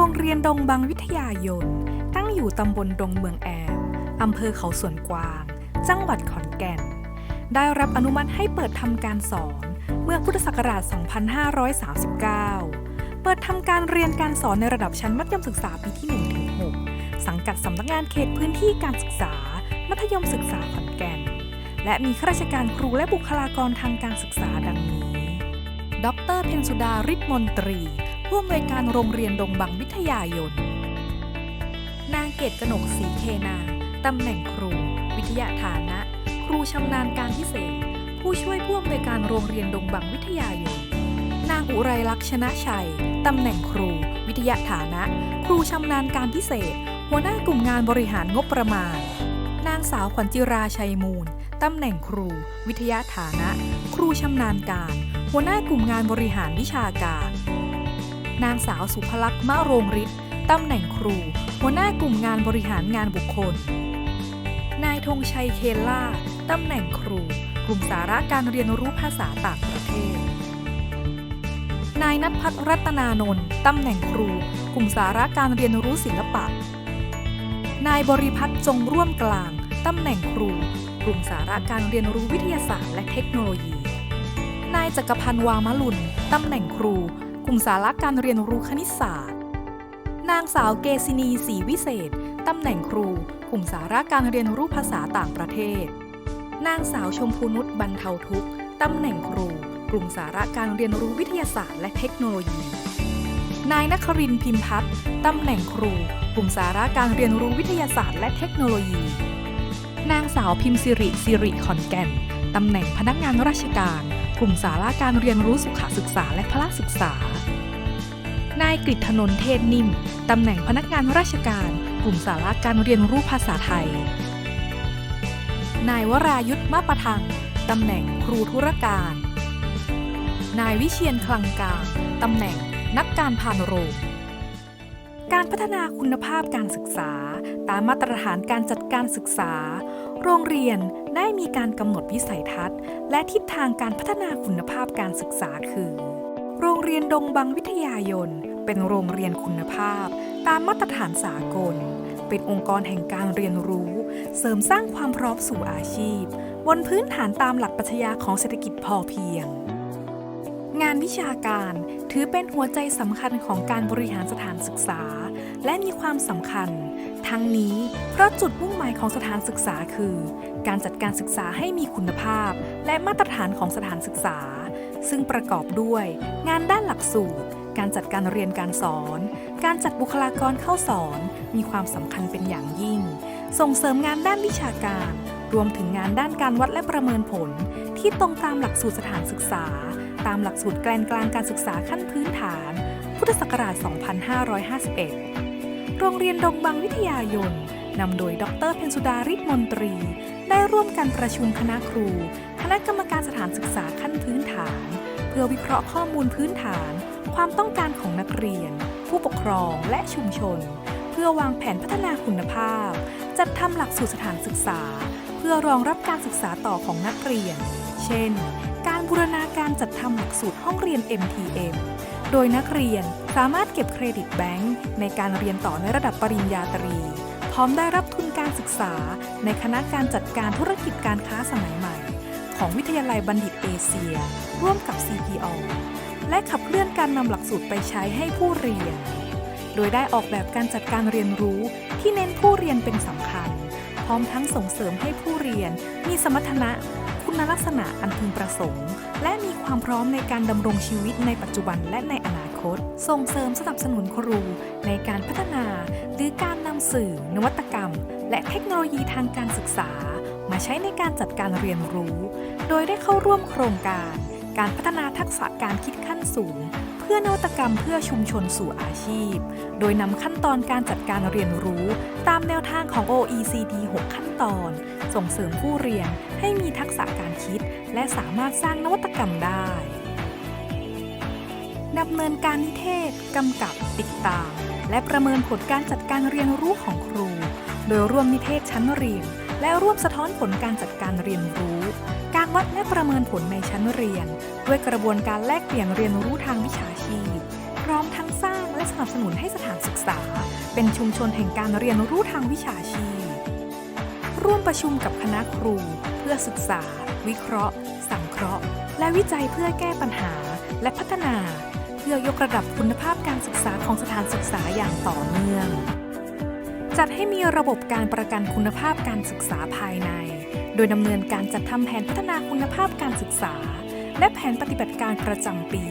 รงเรียนดงบังวิทยายน ตั้งอยู่ตำบลดงเมืองแอบอำเภอเขาสวนกวาง จังหวัดขอนแก่น ได้รับอนุมัติให้เปิดทำการสอน เมื่อพุทธศักราช 2539 เปิดทำการเรียนการสอนในระดับชั้นมัธยมศึกษาปีที่1-6สังกัดสำนักงานเขตพื้นที่การศึกษา มัธยมศึกษาขอนแก่น และมีข้าราชการครูและบุคลากรทางการศึกษาดังนี้ ดร เพนสุดาฤทธิ์มนตรี ผู้อำนวยการโรงเรียนดงบังวิทยายน นางเกตกนกศรีเคนา ตำแหน่งครู วิทยาฐานะ ครูชำนาญการพิเศษ ผู้ช่วยผู้อำนวยการโรงเรียนดงบังวิทยายน นางอุไรลักษณ์ชนะชัย ตำแหน่งครู วิทยาฐานะ ครูชำนาญการพิเศษ หัวหน้ากลุ่มงานบริหารงบประมาณ นางสาวขวัญจิราชัยมูล ตำแหน่งครู วิทยาฐานะ ครูชำนาญการ หัวหน้ากลุ่มงานบริหารวิชาการ นางสาวสุภลักษณ์มะโรงฤทธิ์ตำแหน่งครู หัวหน้ากลุ่มงานบริหารงานบุคคล นายธงชัยเคล่าตำแหน่งครู กลุ่มสาระการเรียนรู้ภาษาต่างประเทศ นายนัทพัฒน์รัตนานนท์ตำแหน่งครู กลุ่มสาระการเรียนรู้ศิลปะ นายบริพัตรจงร่วมกลางตำแหน่งครู กลุ่มสาระการเรียนรู้วิทยาศาสตร์และเทคโนโลยี นายจักรพันธ์วางมะลุนตำแหน่งครู กลุ่มสาระการเรียนรู้คณิตศาสตร์ นางสาวเกษินีศรีวิเศษ ตำแหน่งครู กลุ่มสาระการเรียนรู้ภาษาต่างประเทศ นางสาวชมพูนุชบรรเทาทุกข์ ตำแหน่งครู กลุ่มสาระการเรียนรู้วิทยาศาสตร์และเทคโนโลยี นายนครินพิมพัฒน์ตำแหน่งครู กลุ่มสาระการเรียนรู้วิทยาศาสตร์และเทคโนโลยี นางสาวพิมพ์สิริสิริขอนแก่น ตำแหน่งพนักงานราชการ กลุ่มสาระการเรียนรู้สุขศึกษาและพละศึกษา นายกฤษนนเทศนิ่ม ตำแหน่งพนักงานราชการ กลุ่มสาระการเรียนรู้ภาษาไทย นายวรายุทธมาประทัง ตำแหน่งครูธุรการ นายวิเชียนคลังกาตำแหน่งนักการพานโรงการพัฒนาคุณภาพการศึกษา ตามมาตรฐานการจัดการศึกษา โรงเรียนได้มีการกำหนดวิสัยทัศน์ และทิศทางการพัฒนาคุณภาพการศึกษาคือ โรงเรียนดงบังวิทยายน เป็นโรงเรียนคุณภาพ ตามมาตรฐานสากล เป็นองค์กรแห่งการเรียนรู้ เสริมสร้างความพร้อมสู่อาชีพ บนพื้นฐานตามหลักปรัชญาของเศรษฐกิจพอเพียง งานวิชาการถือเป็นหัวใจสำคัญของการบริหารสถานศึกษา และมีความสำคัญ ทั้งนี้เพราะจุดมุ่งหมายของสถานศึกษาคือ การจัดการศึกษาให้มีคุณภาพ และมาตรฐานของสถานศึกษา ซึ่งประกอบด้วย งานด้านหลักสูตร การจัดการเรียนการสอน การจัดบุคลากรเข้าสอน มีความสำคัญเป็นอย่างยิ่ง ส่งเสริมงานด้านวิชาการ รวมถึงงานด้านการวัดและประเมินผล ที่ตรงตามหลักสูตรสถานศึกษา ตามหลักสูตรแกลนกลางการศึกษาขั้นพื้นฐาน พุทธศักราช 2551 โรงเรียนดงบังวิทยายนนำโดยดรเพนสุดาฤทธิ์มนตรี ได้ร่วมกันประชุมคณะครู คณะกรรมการสถานศึกษาขั้นพื้นฐาน เพื่อวิเคราะห์ข้อมูลพื้นฐาน ความต้องการของนักเรียน ผู้ปกครองและชุมชน เพื่อวางแผนพัฒนาคุณภาพ จัดทำหลักสูตรสถานศึกษา เพื่อรองรับการศึกษาต่อของนักเรียน เช่น บูรณาการจัดทำหลักสูตรห้องเรียน MTM โดยนักเรียนสามารถเก็บเครดิตแบงค์ในการเรียนต่อในระดับปริญญาตรี พร้อมได้รับทุนการศึกษา ในคณะการจัดการธุรกิจการค้าสมัยใหม่ ของวิทยาลัยบัณฑิตเอเชีย ร่วมกับ CPO และขับเคลื่อนการนำหลักสูตรไปใช้ให้ผู้เรียน โดยได้ออกแบบการจัดการเรียนรู้ที่เน้นผู้เรียนเป็นสำคัญ พร้อมทั้งส่งเสริมให้ผู้เรียนมีสมรรถนะ คุณลักษณะอันพึงประสงค์ และมีความพร้อมในการดำรงชีวิตในปัจจุบันและในอนาคต ส่งเสริมสนับสนุนครูในการพัฒนา หรือการนำสื่อ นวัตกรรม และเทคโนโลยีทางการศึกษา มาใช้ในการจัดการเรียนรู้ โดยได้เข้าร่วมโครงการ การพัฒนาทักษะการคิดขั้นสูง พื่อนวัตกรรมเพื่อชุมชนสู่อาชีพ โดยนำขั้นตอนการจัดการเรียนรู้ ตามแนวทางของ OECD 6 ขั้นตอน ส่งเสริมผู้เรียนให้มีทักษะการคิด และสามารถสร้างนวัตกรรมได้ดำเนินการนิเทศ กำกับ ติดตาม และประเมินผลการจัดการเรียนรู้ของครู โดยร่วมนิเทศชั้นเรียน และร่วมสะท้อนผลการจัดการเรียนรู้ การวัดและประเมินผลในชั้นเรียน ด้วยกระบวนการแลกเปลี่ยนเรียนรู้ทางวิชาชีพ พร้อมทั้งสร้างและสนับสนุนให้สถานศึกษา เป็นชุมชนแห่งการเรียนรู้ทางวิชาชีพ ร่วมประชุมกับคณะครู เพื่อศึกษา วิเคราะห์ สังเคราะห์ และวิจัยเพื่อแก้ปัญหาและพัฒนา เพื่อยกระดับคุณภาพการศึกษาของสถานศึกษาอย่างต่อเนื่อง จัดให้มีระบบการประกันคุณภาพการศึกษาภายใน โดยดำเนินการจัดทำแผนพัฒนาคุณภาพการศึกษา และแผนปฏิบัติการประจำปี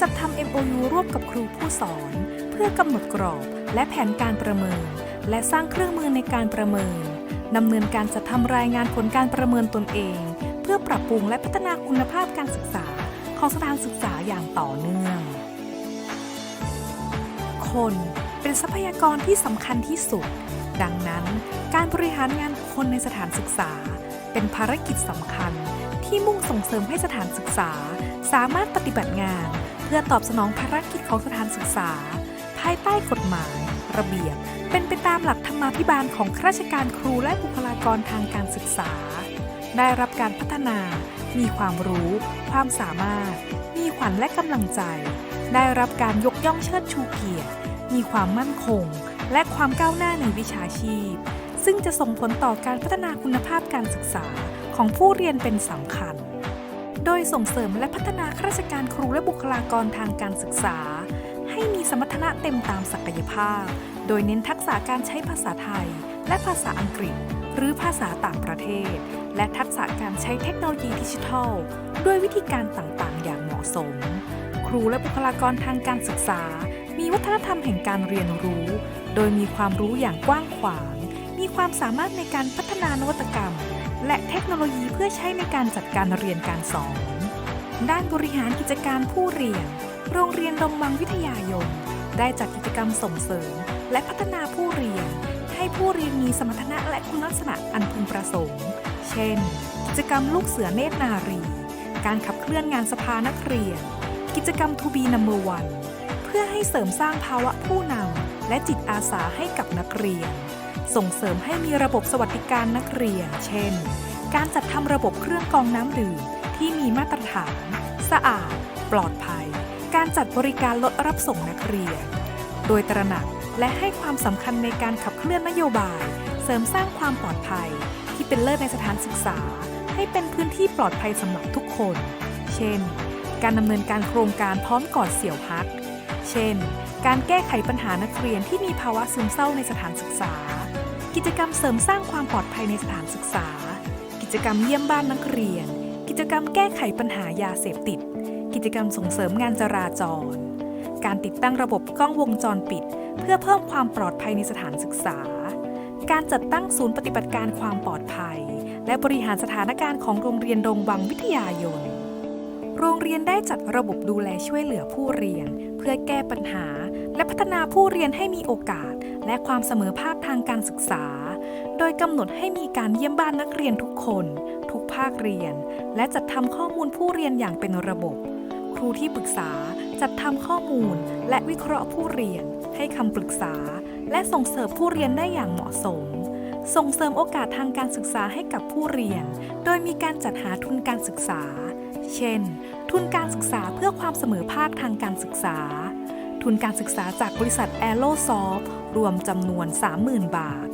จัดทำ MOU ร่วมกับครูผู้สอน เพื่อกำหนดกรอบและแผนการประเมิน และสร้างเครื่องมือในการประเมินดำเนินการจัดทำรายงานผลการประเมินตนเอง เพื่อปรับปรุงและพัฒนาคุณภาพการศึกษาของสถานศึกษาอย่างต่อเนื่อง คน เป็นทรัพยากรที่สำคัญที่สุด ดังนั้น การบริหารงานคคลในสถานศึกษา เป็นภารกิจสำคัญ ที่มุ่งส่งเสริมให้สถานศึกษา สามารถปฏิบัติงาน เพื่อตอบสนองภารกิจของสถานศึกษา ภายใต้กฎหมาย ระเบียบ เป็นไปตามหลักธรรมาภิบาลของข้าราชการครูและบุคลากรทางการศึกษา ได้รับการพัฒนา มีความรู้ ความสามารถ มีขวัญและกำลังใจ ได้รับการยกย่องเชิดชูเกียรติ มีความมั่นคง และความก้าวหน้าในวิชาชีพ ซึ่งจะส่งผลต่อการพัฒนาคุณภาพการศึกษาของผู้เรียนเป็นสำคัญ โดยส่งเสริมและพัฒนาข้าราชการครูและบุคลากรทางการศึกษา ให้มีสมรรถนะเต็มตามศักยภาพ โดยเน้นทักษะการใช้ภาษาไทย และภาษาอังกฤษ หรือภาษาต่างประเทศ และทักษะการใช้เทคโนโลยีดิจิทัล ด้วยวิธีการต่างๆ อย่างเหมาะสม ครูและบุคลากรทางการศึกษา มีวัฒนธรรมแห่งการเรียนรู้ โดยมีความรู้อย่างกว้างขวาง มีความสามารถในการพัฒนานวัตกรรม และเทคโนโลยีเพื่อใช้ในการจัดการเรียนการสอน ด้านบริหารกิจการผู้เรียน โรงเรียนดงวังวิทยายนได้จัดกิจกรรมส่งเสริม และพัฒนาผู้เรียน ให้ผู้เรียนมีสมรรถนะและคุณลักษณะอันพึงประสงค์ เช่น กิจกรรมลูกเสือเนตรนารี การขับเคลื่อนงานสภานักเรียน กิจกรรม To be number one เพื่อให้เสริมสร้างภาวะผู้นำและจิตอาสาให้กับนักเรียน ส่งเสริมให้มีระบบสวัสดิการนักเรียน เช่น การจัดทำระบบเครื่องกรองน้ำดื่มที่มีมาตรฐาน สะอาด ปลอดภัย การจัดบริการรถรับส่งนักเรียน โดยตระหนักและให้ความสำคัญในการขับเคลื่อนนโยบาย เสริมสร้างความปลอดภัย ที่เป็นเลิศในสถานศึกษา ให้เป็นพื้นที่ปลอดภัยสำหรับทุกคน เช่น การดำเนินการโครงการพร้อมกอดเสี่ยวพัก เช่น การแก้ไขปัญหานักเรียนที่มีภาวะซึมเศร้าในสถานศึกษา กิจกรรมเสริมสร้างความปลอดภัยในสถานศึกษา กิจกรรมเยี่ยมบ้านนักเรียน กิจกรรมแก้ไขปัญหายาเสพติด กิจกรรมส่งเสริมงานจราจร การติดตั้งระบบกล้องวงจรปิด เพื่อเพิ่มความปลอดภัยในสถานศึกษา การจัดตั้งศูนย์ปฏิบัติการความปลอดภัย และบริหารสถานการณ์ของโรงเรียนดงวังวิทยายน โรงเรียนได้จัดระบบดูแลช่วยเหลือผู้เรียน เพื่อแก้ปัญหา และพัฒนาผู้เรียนให้มีโอกาส และความเสมอภาคทางการศึกษา โดยกำหนดให้มีการเยี่ยมบ้านนักเรียนทุกคน ทุกภาคเรียน และจัดทำข้อมูลผู้เรียนอย่างเป็นระบบ ครูที่ปรึกษาจัดทำข้อมูล และวิเคราะห์ผู้เรียน ให้คำปรึกษา และส่งเสริมผู้เรียนได้อย่างเหมาะสมส่งเสริมโอกาสทางการศึกษาให้กับผู้เรียน โดยมีการจัดหาทุนการศึกษา เช่น ทุนการศึกษาเพื่อความเสมอภาคทางการศึกษา ทุนการศึกษาจากบริษัทแอโ o ซอฟรวมจำนวน 30,000 บาท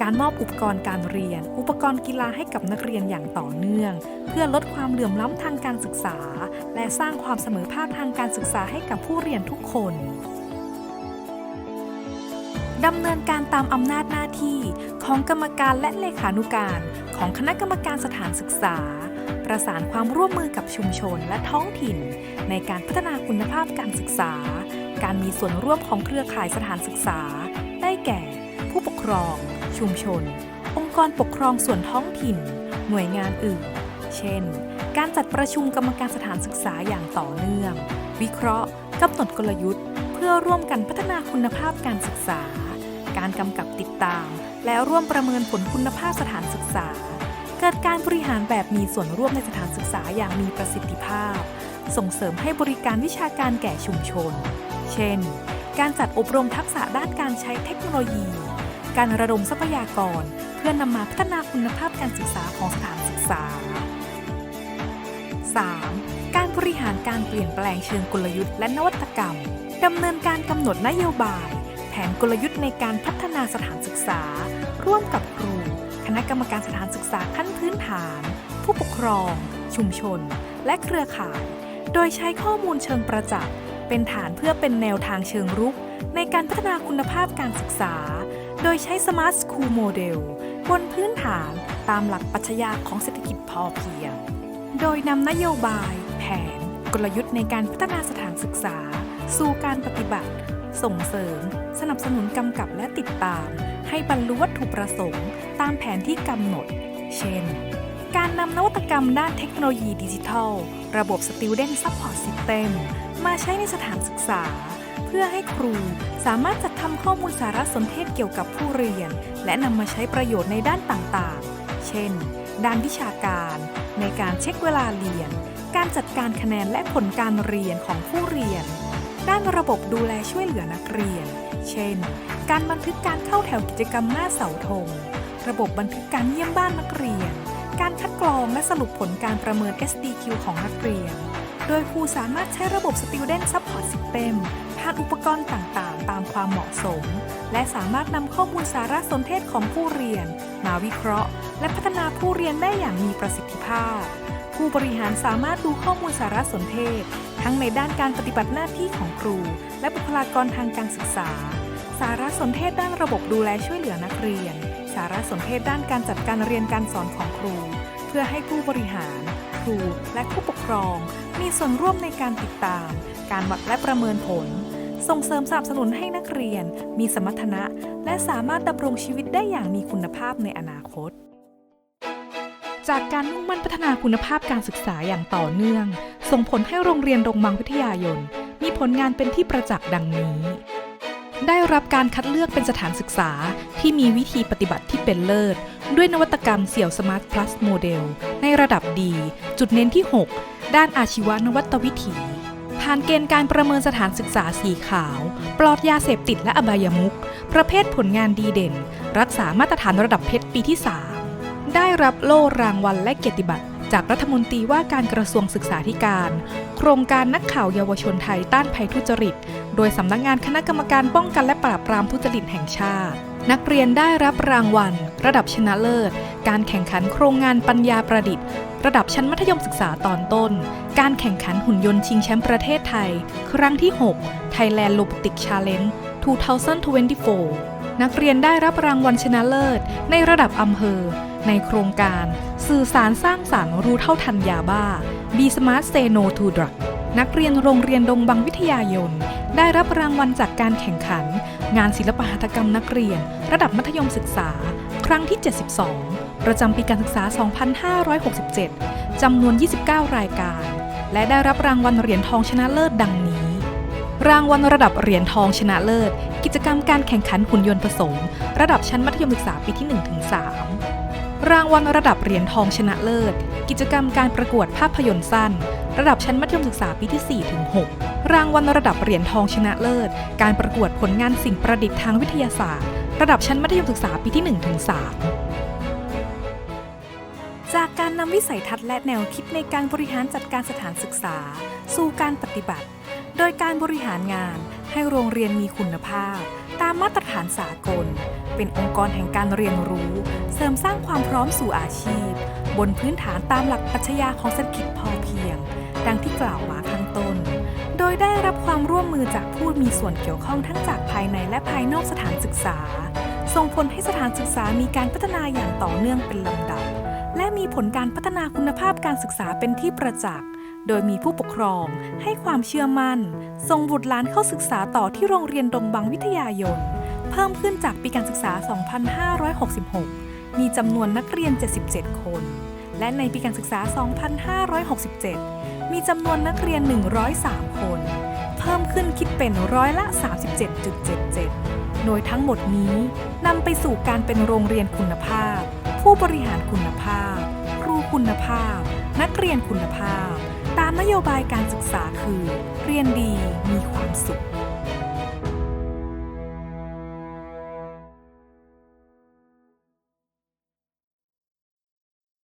การมอบอุปกรณ์การเรียน อุปกรณ์กีฬาให้กับนักเรียนอย่างต่อเนื่อง เพื่อลดความเหลื่อมล้ำทางการศึกษา และสร้างความเสมอภาคทางการศึกษาให้กับผู้เรียนทุกคนดำเนินการตามอำนาจหน้าที่ของกรรมการและเลขานุการของคณะกรรมการสถานศึกษา ประสานความร่วมมือกับชุมชนและท้องถิ่น ในการพัฒนาคุณภาพการศึกษา การมีส่วนร่วมของเครือข่ายสถานศึกษา ได้แก่ ผู้ปกครอง ชุมชน องค์กรปกครองส่วนท้องถิ่น หน่วยงานอื่น เช่น การจัดประชุมกรรมการสถานศึกษาอย่างต่อเนื่อง วิเคราะห์กำหนดกลยุทธ์ เพื่อร่วมกันพัฒนาคุณภาพการศึกษา การกำกับติดตาม และร่วมประเมินผลคุณภาพสถานศึกษา กิดการบริหารแบบมีส่วนร่วมในสถานศึกษาอย่างมีประสิทธิภาพ ส่งเสริมให้บริการวิชาการแก่ชุมชน เช่น การจัดอบรมทักษะด้านการใช้เทคโนโลยี การระดมทรัพยากร เพื่อนำมาพัฒนาคุณภาพการศึกษาของสถานศึกษา 3. การบริหารการเปลี่ยนแปลงเชิงกลยุทธ์และนวัตกรรมดำเนินการกำหนดนโยบาย แผนกลยุทธ์ในการพัฒนาสถานศึกษา ร่วมกับครู ณะกรรมการสถานศึกษาขั้นพื้นฐาน ผู้ปกครอง ชุมชน และเครือข่าย โดยใช้ข้อมูลเชิงประจักษ์เป็นฐานเพื่อเป็นแนวทางเชิงรุก ในการพัฒนาคุณภาพการศึกษา โดยใช้ Smart School Model บนพื้นฐานตามหลักปัชญาของเศรษฐกิจพอเพียง โดยนำนโยบาย แผน กลยุทธ์ในการพัฒนาสถานศึกษา สู่การปฏิบัติ ส่งเสริม สนับสนุนกำกับและติดตาม ให้บรรลุวัตถุประสงค์ ตามแผนที่กำหนด เช่น การนำนวัตกรรมด้านเทคโนโลยีดิจิทัล ระบบ Student Support System มาใช้ในสถานศึกษา เพื่อให้ครูสามารถจัดทำข้อมูลสารสนเทศเกี่ยวกับผู้เรียน และนำมาใช้ประโยชน์ในด้านต่างๆ เช่น ด้านวิชาการ ในการเช็คเวลาเรียน การจัดการคะแนนและผลการเรียนของผู้เรียน ด้านระบบดูแลช่วยเหลือนักเรียน เช่น การบันทึกการเข้าแถวกิจกรรมหน้าเสาธง ระบบบันทึกการเยี่ยมบ้านนักเรียน การคัดกรองและสรุปผลการประเมิน SDQ ของนักเรียน โดยครูสามารถใช้ระบบ Student Support System ผ่านอุปกรณ์ต่างๆ ตามความเหมาะสม และสามารถนำข้อมูลสารสนเทศของผู้เรียน มาวิเคราะห์ และพัฒนาผู้เรียนได้อย่างมีประสิทธิภาพ ผู้บริหารสามารถดูข้อมูลสารสนเทศ ทั้งในด้านการปฏิบัติหน้าที่ของครู และบุคลากรทางการศึกษา สารสนเทศด้านระบบดูแลช่วยเหลือนักเรียน สารสนเทศด้านการจัดการเรียนการสอนของครู เพื่อให้ผู้บริหาร ครูและผู้ปกครอง มีส่วนร่วมในการติดตาม การวัดและประเมินผล ส่งเสริมสนับสนุนให้นักเรียน มีสมรรถนะ และสามารถดำรงชีวิตได้อย่างมีคุณภาพในอนาคตจากการมุ่งมั่นพัฒนาคุณภาพการศึกษาอย่างต่อเนื่อง ส่งผลให้โรงเรียนดงบังวิทยายน มีผลงานเป็นที่ประจักษ์ดังนี้ ได้รับการคัดเลือกเป็นสถานศึกษาที่มีวิธีปฏิบัติที่เป็นเลิศ ด้วยนวัตกรรมเสี่ยวสมาร์ท plus โมเดลในระดับดี จุดเน้นที่ 6 ด้านอาชีวนวัตวิถี ผ่านเกณฑ์การประเมินสถานศึกษาสีขาว ปลอดยาเสพติดและอบายมุขประเภทผลงานดีเด่น รักษามาตรฐานระดับเพชรปีที่ 3 ได้รับโล่รางวัลและเกียรติบัตรจากรัฐมนตรีว่าการกระทรวงศึกษาธิการ โครงการนักข่าวเยาวชนไทยต้านภัยทุจริต โดยสำนักงานคณะกรรมการป้องกันและปราบปรามทุจริตแห่งชาติ นักเรียนได้รับรางวัล ระดับชนะเลิศ การแข่งขันโครงงานปัญญาประดิษฐ์ ระดับชั้นมัธยมศึกษาตอนต้น การแข่งขันหุ่นยนต์ชิงแชมป์ประเทศไทย ครั้งที่ 6 Thailand Robotic Challenge 2024 นักเรียนได้รับรางวัลชนะเลิศ ในระดับอำเภอ ในโครงการ สื่อสารสร้างสารรค์รู้เท่าทันยาบ้า B Smart Say No to Drug นักเรียนโรงเรียนดงบังวิทยายน ได้รับรางวัลจากการแข่งขัน งานศิลปหัตถกรรมนักเรียน ระดับมัธยมศึกษา ครั้งที่ 72 ประจำปีการศึกษา 2567 จำนวน 29 รายการ และได้รับรางวัลเหรียญทองชนะเลิศดังนี้ รางวัลระดับเหรียญทองชนะเลิศ กิจกรรมการแข่งขันหุ่นยนต์ผสม ระดับชั้นมัธยมศึกษาปีที่ 1-3 รางวัลระดับเหรียญทองชนะเลิศ กิจกรรมการประกวดภาพยนตร์สั้น ระดับชั้นมัธยมศึกษาปีที่4-6รางวัลระดับเหรียญทองชนะเลิศ การประกวดผลงานสิ่งประดิษฐ์ทางวิทยาศาสตร์ ระดับชั้นมัธยมศึกษาปีที่1-3จากการนำวิสัยทัศน์และแนวคิดในการบริหารจัดการสถานศึกษา สู่การปฏิบัติ โดยการบริหารงานให้โรงเรียนมีคุณภาพ ตามมาตรฐานสากล เป็นองค์กรแห่งการเรียนรู้ เสริมสร้างความพร้อมสู่อาชีพ บนพื้นฐานตามหลักปรัชญาของเศรษฐกิจพอเพียง ดังที่กล่าวมาข้างต้น โดยได้รับความร่วมมือจากผู้มีส่วนเกี่ยวข้องทั้งจากภายในและภายนอกสถานศึกษา ส่งผลให้สถานศึกษามีการพัฒนาอย่างต่อเนื่องเป็นลำดับ และมีผลการพัฒนาคุณภาพการศึกษาเป็นที่ประจักษ์โดยมีผู้ปกครองให้ความเชื่อมั่น ส่งบุตรหลานเข้าศึกษาต่อที่โรงเรียนดงบังวิทยายน พิ่มขึ้นจากปีการศึกษา 2566 มีจำนวนนักเรียน 77 คน และในปีการศึกษา 2567 มีจำนวนนักเรียน 103 คน เพิ่มขึ้นคิดเป็นร้อยละ 37.77 โดยทั้งหมดนี้นำไปสู่การเป็นโรงเรียนคุณภาพ ผู้บริหารคุณภาพ ครูคุณภาพ นักเรียนคุณภาพ ตามนโยบายการศึกษาคือ เรียนดีมีความสุข